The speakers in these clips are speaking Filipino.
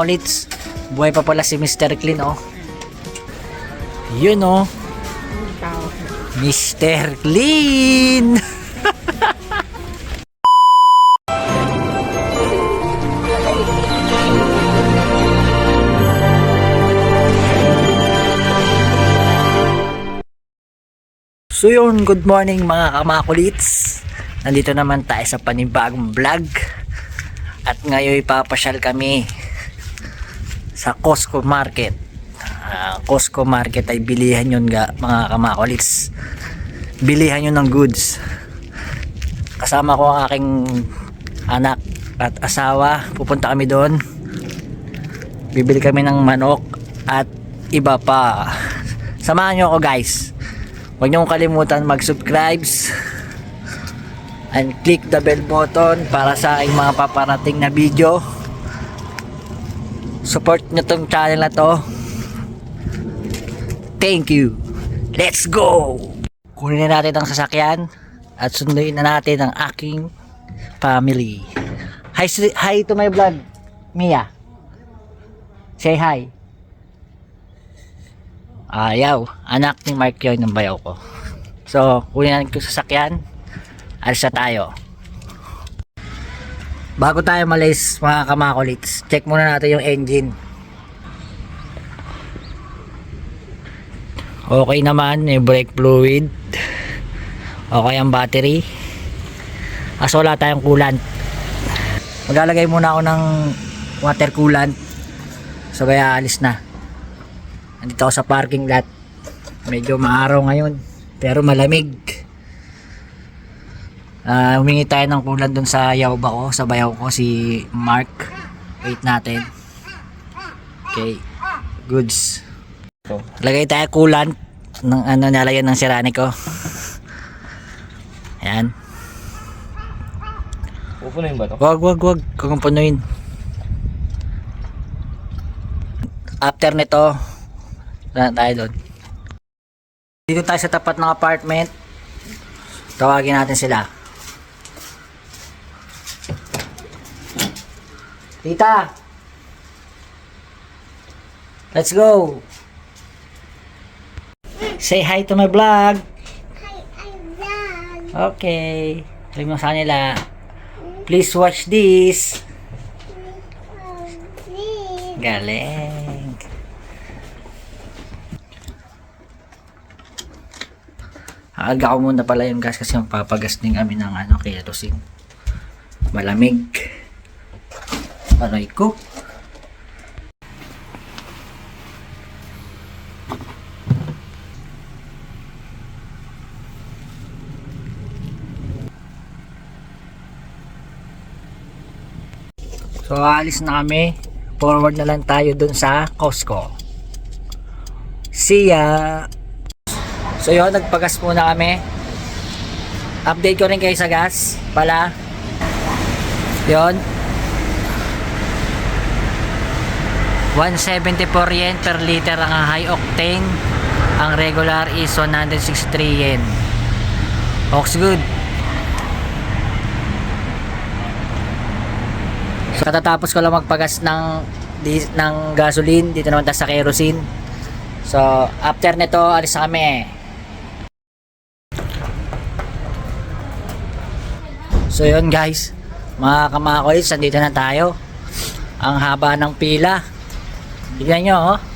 kulits. Buhay pa pala si Mr. Clean, oh. Yun, oh. Mr. Clean! So yun, good morning mga kamakulits. Nandito naman tayo sa panibagong vlog. At ngayon ipapasyal kami sa Costco Market. Ah, Costco Market ay bilihan yun ga, mga kamakulits. Bilihan yun ng goods. Kasama ko ang aking anak at asawa. Pupunta kami doon. Bibili kami ng manok at iba pa. Samahan nyo ako guys. Huwag niyo kalimutan mag-subscribes and click the bell button para sa aking mga paparating na video. Support nyo tong channel na to. Thank you. Let's go! Kunin na natin ang sasakyan at sunduin na natin ang aking family. Hi, hi to my vlog, Mia. Say hi. Ayaw. Anak ni Mark yun ng bayaw ko. So, kunin natin ko sasakyan. Alis na tayo. Bago tayo malis mga kamakulits, check muna natin yung engine. Okay naman, may brake fluid. Okay ang battery. Kaso wala tayong coolant. Maglalagay muna ako ng water coolant. So kaya alis na. Nandito ako sa parking lot. Medyo maaraw ngayon. Pero malamig. Ah, humingi tayo ng kulan dun sa yawba ko, sa bayaw ko, si Mark. Wait natin. Okay. Goods. Lagay tayo kulan ng ano nalagyan ng sirani ko. Ayan. Pupunuin ba to? Wag, wag, wag. Punuin. After nito, na tayo doon. Dito tayo sa tapat ng apartment. Tawagin natin sila. Tita! Let's go! Say hi to my vlog! Okay. Sabi mo sa kanila, please watch this. Galing. Aga ko muna pala yung gas kasi papagas din kami ng ano kerosene. Malamig. Aray ko. So alis na kami. Forward na lang tayo dun sa Costco. See ya! So yun, nagpagas muna kami. Update ko rin kayo sa gas pala. Yun. 174 yen per liter ang high octane. Ang regular is 163 yen. Ox good. So, katatapos ko lang magpagas ng di, ng gasoline dito naman tayo sa kerosene. So, after nito, alis kami. So, yun guys. Mga kamakolis, nandito na tayo. Ang haba ng pila. Tignan nyo, oh.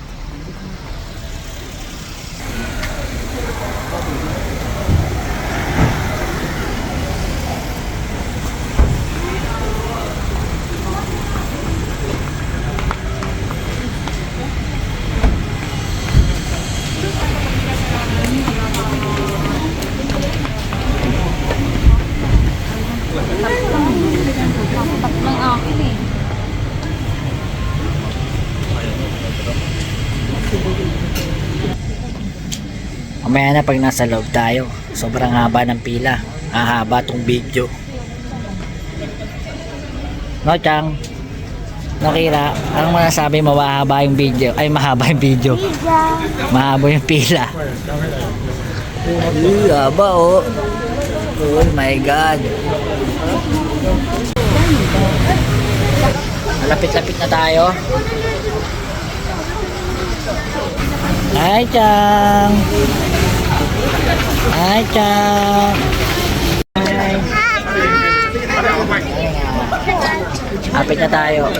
Pag nasa loob tayo. Sobrang haba ng pila. Hahaba tong video. No, Chang? No, Kira? Anong masasabi mo? Mahaba yung video. Ay, mahaba yung video. Mahaba yung pila. Uy, haba oh. Oh my God. Malapit-lapit na tayo. Hi, Chang! Hi, Chang! Hi! Lapit na tayo.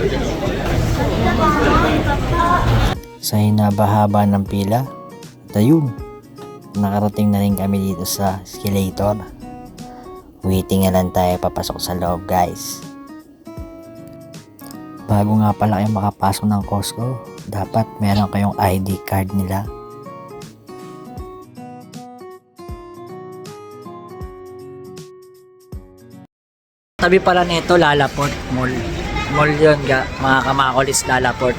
Sa hinabahaba ng pila, ayun, nakarating na rin kami dito sa escalator. Waiting na lang tayo papasok sa loob guys. Bago nga pala kayo makapasok ng Costco, dapat meron kayong ID card nila. Tabi pala nito, Lalaport Mall. Mall yun, ga, mga kamakolis, Lalaport.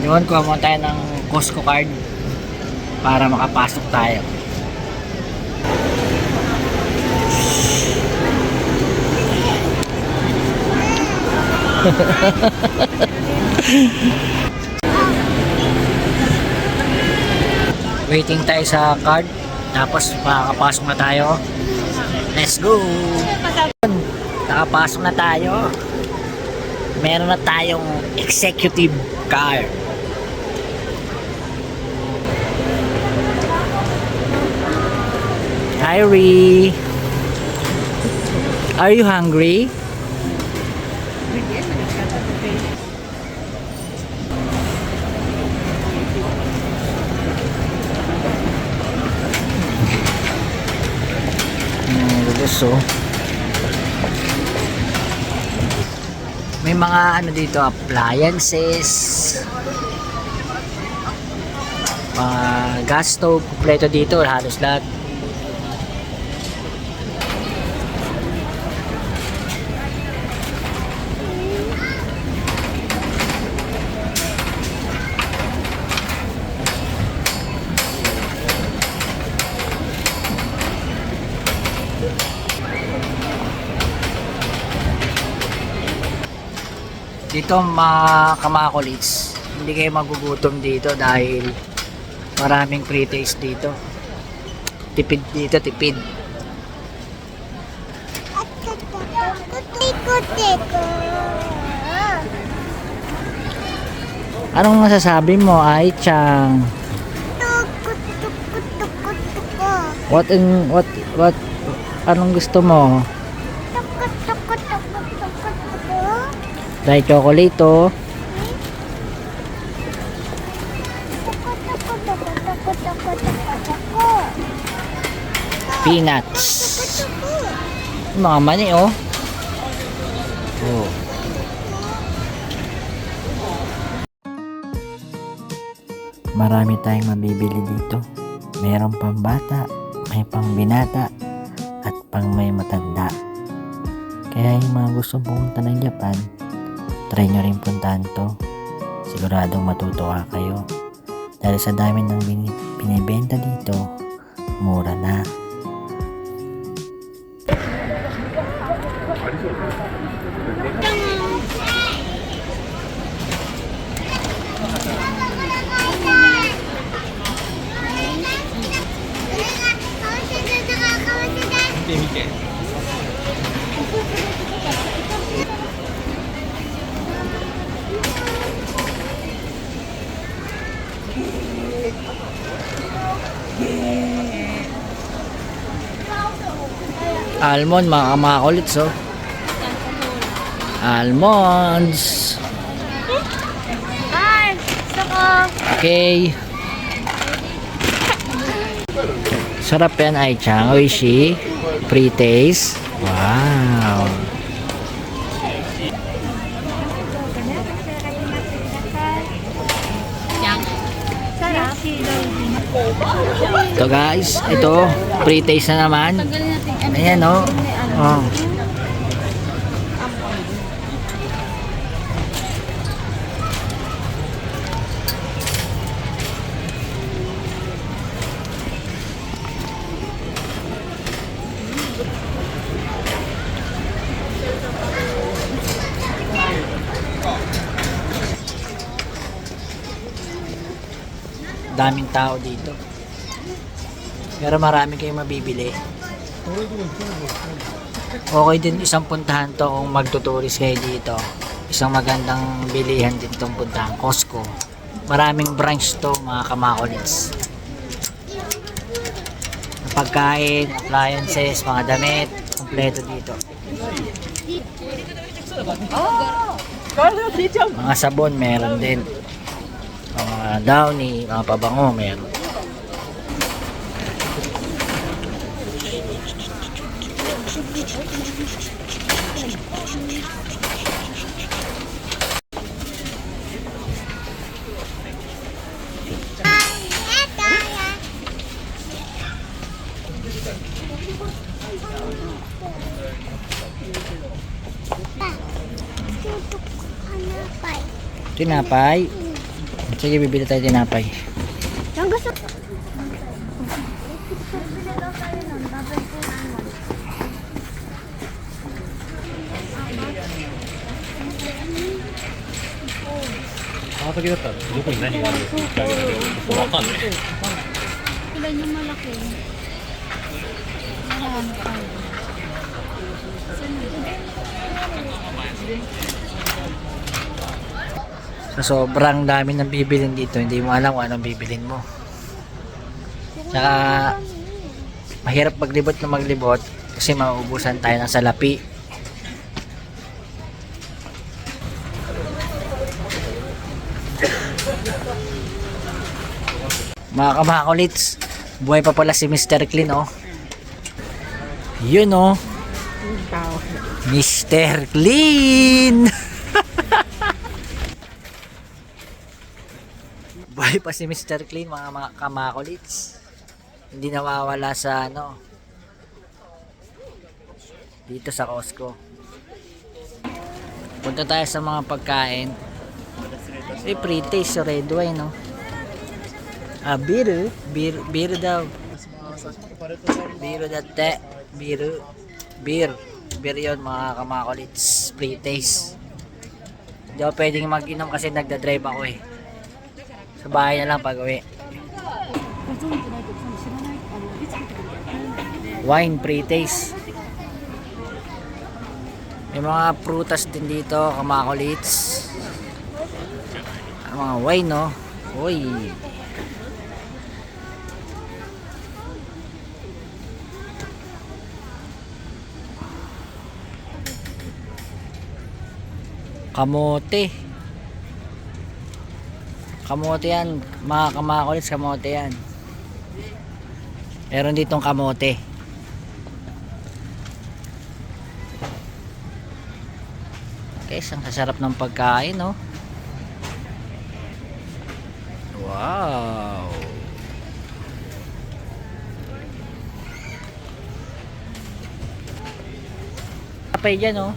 Yun, kuha muna tayo ng Costco card para makapasok tayo. Waiting tayo sa card. Tapos makakapasok na tayo. Let's go! Nakapasok na tayo. Meron na tayong executive card. Hi. Are you hungry? Mm, gusto. May mga ano dito, appliances. Mga gas stove, kompleto dito, halos lahat. Dito mga kamakulits, hindi kayo magugutom dito dahil maraming pre-taste dito. Tipid dito, tipid. Anong masasabi mo, Ai Chang? What in what what anong gusto mo? Dahil chocolate oh. Peanuts. Mga mani oh. Oh. Marami tayong mabibili dito. Meron pang bata, may pang binata, at pang may matanda. Kaya yung mga gustong pumunta ng Japan, try nyo rin puntahan to. Siguradong matutuwa kayo. Dahil sa dami ng bini- binibenta dito, mura na. Almond, mga kamakulits oh. Almonds. Ay, saka. Okay. Sarap yan, ay chang. Oishi. Pre-taste. Wow. Ito guys, ito. Pre-taste na naman. Ayan, oh. Oh. daming tao dito pero marami kayong mabibili Okay din isang puntahan to kung magtuturis kayo dito. Isang magandang bilihan din tong puntahan, Costco. Maraming branch to mga kamakolits. Pagkain, appliances, mga damit, kompleto dito. Mga sabon meron din. Mga downy, mga pabango meron. Tinapay. Sige, bibili tayo tinapay. Ilan yung malaki? Marami pa. Sa sobrang dami ng bibilin dito, hindi mo alam kung anong bibilin mo. Tsaka, mahirap maglibot na maglibot kasi mauubusan tayo ng salapi. Mga kamakulits, buhay pa pala si Mr. Clean, oh. Yun, oh. Mr. Clean! Buhay pa si Mr. Clean, mga, mga kamakulits. Hindi nawawala sa ano. Dito sa Costco. Punta tayo sa mga pagkain. Eh, pre-taste red wine, no? Ah. Beer, beer daw. Beer dati. Beer. Beer. Beer yun, mga kamakulits. Pre-taste. Hindi ako pwedeng mag-inom kasi nagda-drive ako eh. Sa bahay na lang pag uwi. Wine pre-taste. May mga prutas din dito, kamakulits. Ang mga wine, no? Uy. Kamote. Kamote yan. Mga kamakulits, kamote yan. Meron ditong kamote. Guys, ang sasarap ng pagkain, no? Wow! Kapay dyan, no?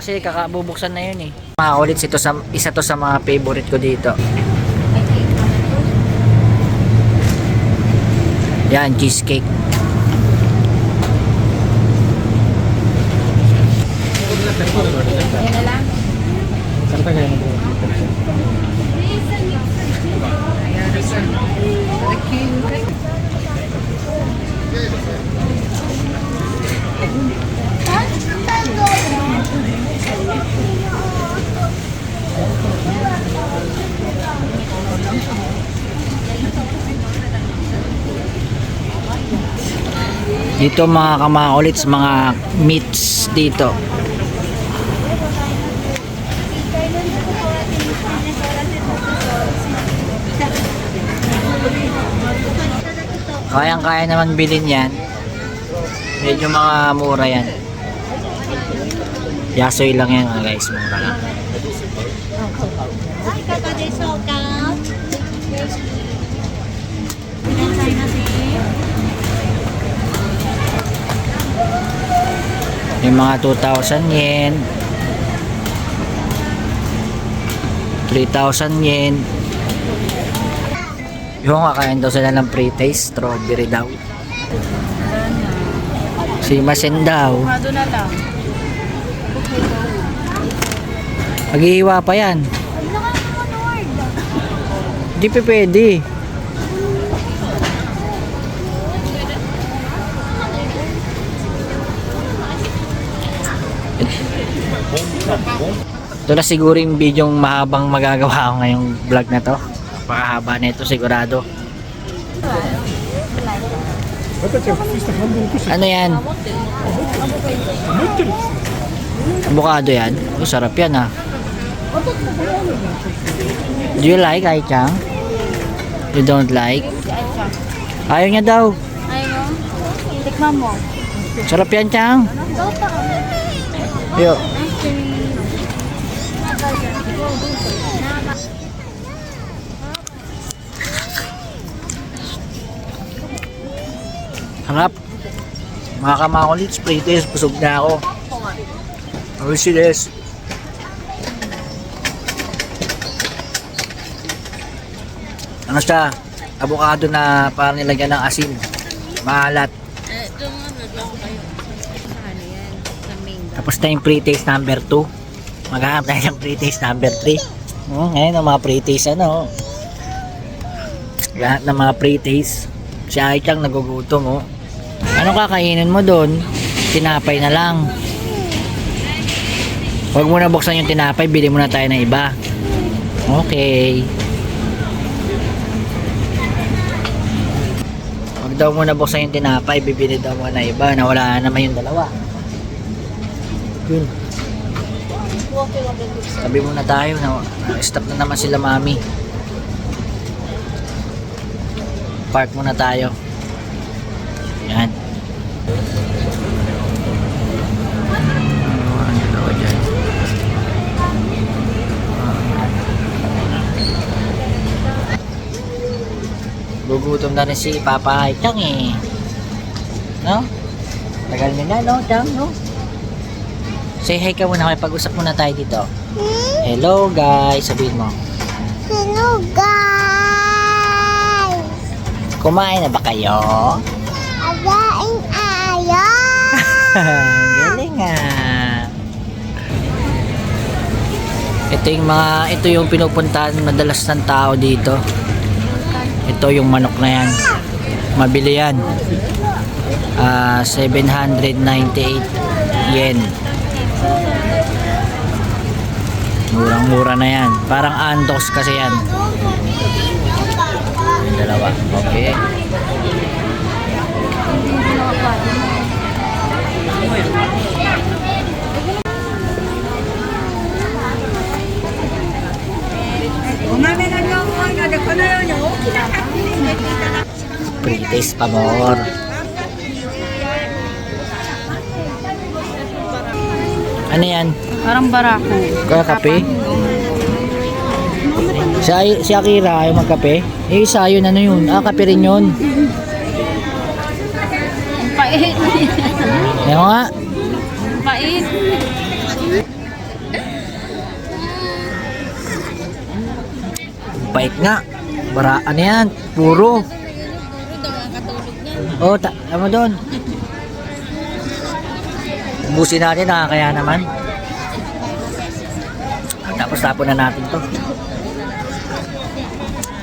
Kasi kakabubuksan na yun, eh. Mga kulits, ito sa, isa to sa mga favorite ko dito. Yan, cheesecake. Dito mga kamakulits, mga meats dito. Kayang-kaya naman bilhin yan. Medyo mga mura yan. Yasoy lang yan guys, mura lang. Yung mga 2,000 yen. 3,000 yen. Yung kakain daw sila ng pre-taste, strawberry daw. Si Masen daw. Maghihiwa pa yan. Di pa pwede. Ito na siguro yung video mahabang magagawa ko ngayong vlog na to. Pakahaba na ito sigurado. Ano yan? Avocado yan. Oh, sarap yan ah. Do you like Aichang? You don't like? Ayaw niya daw. Ayaw mo? Tikman mo. Sarap yan Chang. Yo. Harap. Mga kamakulits, pretties, busog na ako. Ayos this. Ano siya? Avocado na parang nilagyan ng asin. Maalat. Ito nga, naglaw kayo. Sa ano yan? Sa main. Tapos na yung pre-taste number 2. Maghanap tayo ng pre-taste number 3. Oh, ngayon ang mga pre-taste ano. Lahat ng mga pre-taste. Si Aichang nagugutom oh. Ano kakainin mo doon? Tinapay na lang. Huwag mo na buksan yung tinapay, bili muna tayo ng iba. Okay. Huwag daw muna buksan yung tinapay, bibili daw muna iba. Na naman yung dalawa. Yun. Sabi muna tayo na stop na naman sila mami. Park muna tayo. Gugutom na rin si Papa Chang eh. No? Tagal nila no, Chang, no? Say hi ka muna, may pag-usap muna tayo dito. Hello guys, sabihin mo. Hello, guys! Kumain na ba kayo? Again, ayo! Galing ah. Ito yung mga, ito yung pinupuntahan madalas ng tao dito. Ito yung manok na yan. Mabili yan. Ah, 798 yen. Murang-mura na yan. Parang antos kasi yan. Yung dalawa. Okay. Pre-taste pa more. Ano yan? Parang barako. Kaya kape? Si, si Akira ayaw magkape? Eh, isa yun, ano yun? Ah, kape rin yun. Pait. Ayaw nga. Pait. Bait nga. Bara, ano yan? Puro. Oh, ta ano doon? Ubusin natin, nakakaya naman. Tapos tapon na natin to.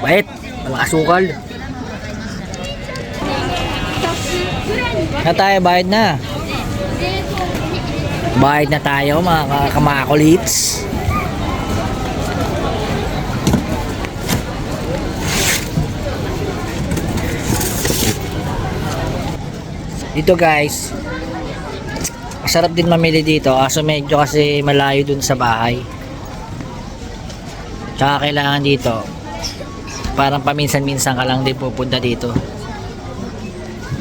Bait. Walang asukal. Na tayo, bayad na. Bayad na tayo, mga ka- kamakulits. Dito guys, masarap din mamili dito. Kaso medyo kasi malayo dun sa bahay. Tsaka kailangan dito, parang paminsan-minsan ka lang din pupunta dito.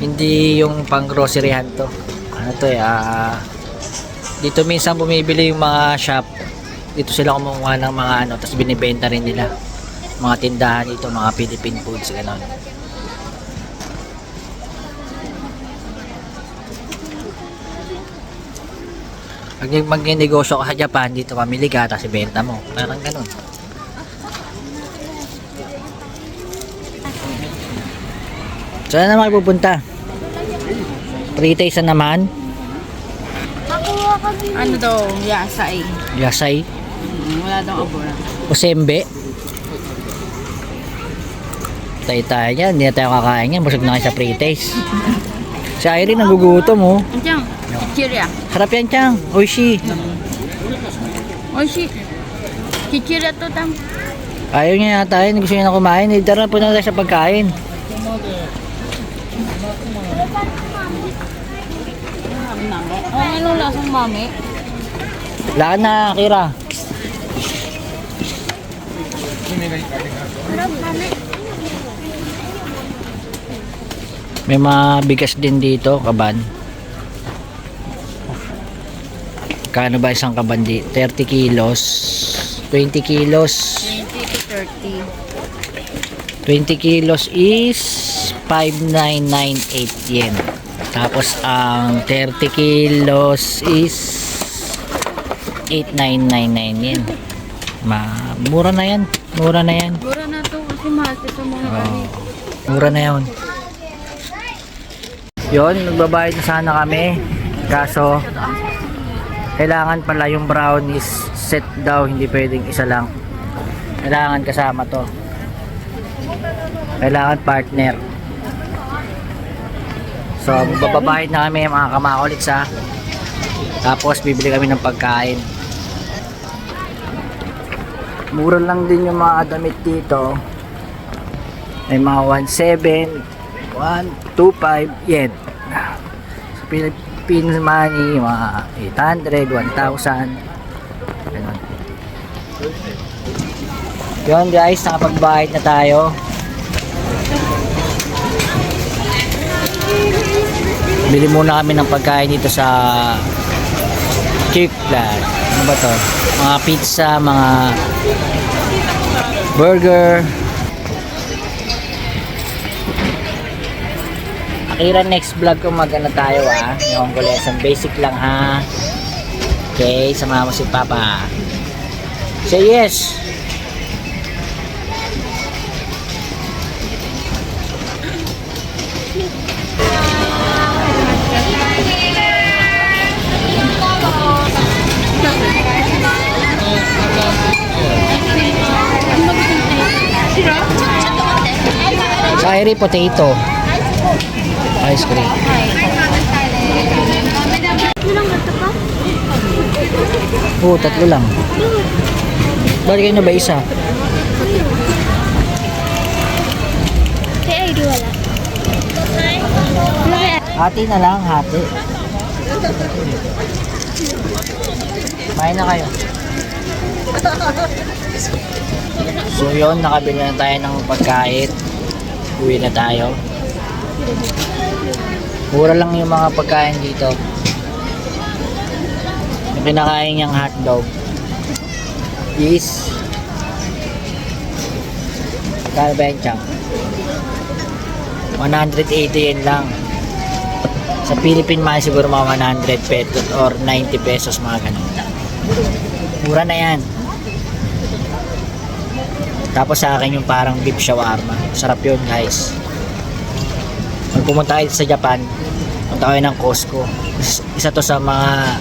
Hindi yung pang groceryhan to. Ano to eh, ah, dito minsan bumibili yung mga shop. Dito sila kumukuha ng mga ano, tapos binibenta rin nila. Mga tindahan dito, mga Philippine foods, gano'n. Pag mag-negosyo ka sa Japan, dito mamili ka, tapos ibenta mo. Parang ganun. Saan naman kayo pupunta? Retail sa naman? Nakuha ka din. Ano daw, yasay. Yasay? Mm, Wala daw abura. Osembe? Tayo tayo yan, hindi na tayo kakain yan. Busog na kayo sa pre-taste. Si Irene nagugutom oh. Andiyan, Chiria. Sa Sarap yan, Chang. Oishi. Oishi. Chichira to tam. Ayaw niya yata yun. Gusto niya na kumain. Eh, tara, punta na tayo sa pagkain. Oh, ano lasang mami? Lakad na, Kira. May mga bigas din dito, kaban. Kano ba isang kaban di? 30 kilos. 20 kilos. 20 to 30. 20 kilos is 5998 yen. Tapos ang 30 kilos is 8999 yen. Ma mura na yan. Mura na yan. Mura na to kasi mahal sa mga Oo. Mura na yun. Yun, nagbabayad na sana kami. Kaso, kailangan pala yung brownies set daw, hindi pwedeng isa lang. Kailangan kasama to. Kailangan partner. So, bababayad na kami mga kamakulit sa tapos bibili kami ng pagkain. Mura lang din yung mga damit dito. May mga 1.7, 1.25 yen. Sa Philippines money, mga 800, 1,000. Ganun. Yun guys, nakapagbayad na tayo. Bili muna kami ng pagkain dito sa Flag. Ano ba to? Mga pizza, mga burger. Akira next vlog kung magana tayo ah. Yung lesson basic lang ha. Okay, sama mo si Papa. Say yes. Fiery potato. Ice cream. Oo, tatlo lang. Balik kayo na ba isa? Kaya ID wala. Hati na lang, hati. Kumain na kayo. So yun, nakabili na tayo ng pagkain. Uwi na tayo. Mura lang yung mga pagkain dito. Yung kinakain niyang hotdog is Kano ba yan, Chang? 180 yen lang. Sa Philippine money siguro mga 100 pesos or 90 pesos mga ganun. Mura na yan. Tapos sa akin yung parang beef shawarma. Sarap yun guys. Pag pumunta kayo sa Japan, punta kayo ng Costco. Is- Isa to sa mga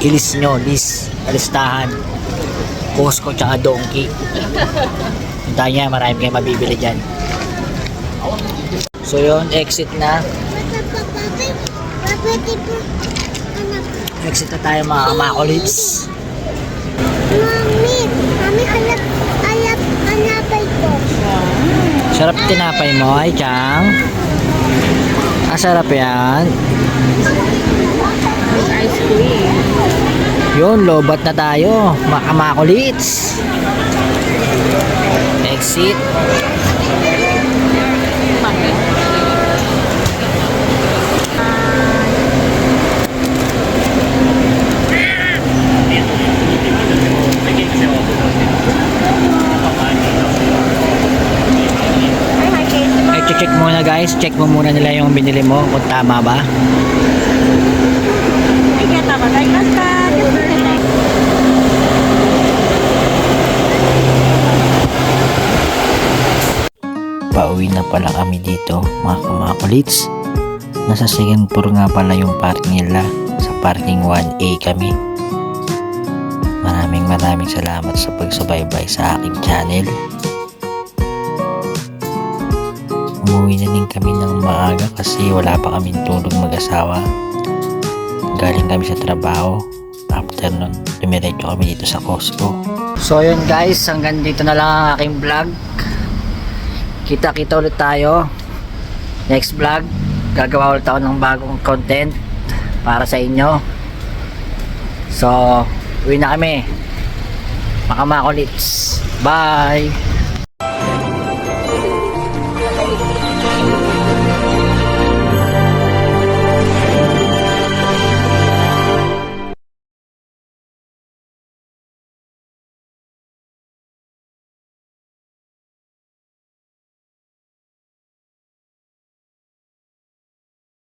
ilis nyo, list, listahan. Costco tsaka Donkey. Punta niya, marami kayong mabibili dyan. So yun, exit na. Exit na tayo mga kamakulits. Mami, mami, hanap, hanap, hanapay ko. Sarap tinapay mo, ay Chang. Ah, sarap yan. Ice cream. Yun, lobat na tayo. Mga kamakulits. Exit. Ay, check muna guys. Check mo muna nila yung binili mo kung tama ba. Pauwi na pala kami dito mga kamakulits. Nasa second floor nga pala yung parking nila. Sa parking 1A kami. Maraming maraming salamat sa pagsubaybay sa aking channel. Umuwi na din kami ng maaga kasi wala pa kaming tulog mag-asawa. galing kami sa trabaho. After nun, dumiretso kami dito sa Costco. So yun guys, hanggang dito na lang ang aking vlog. Kita-kita ulit tayo. Next vlog, gagawa ulit ako ng bagong content para sa inyo. So, uwi na kami. Makamakulits. Bye!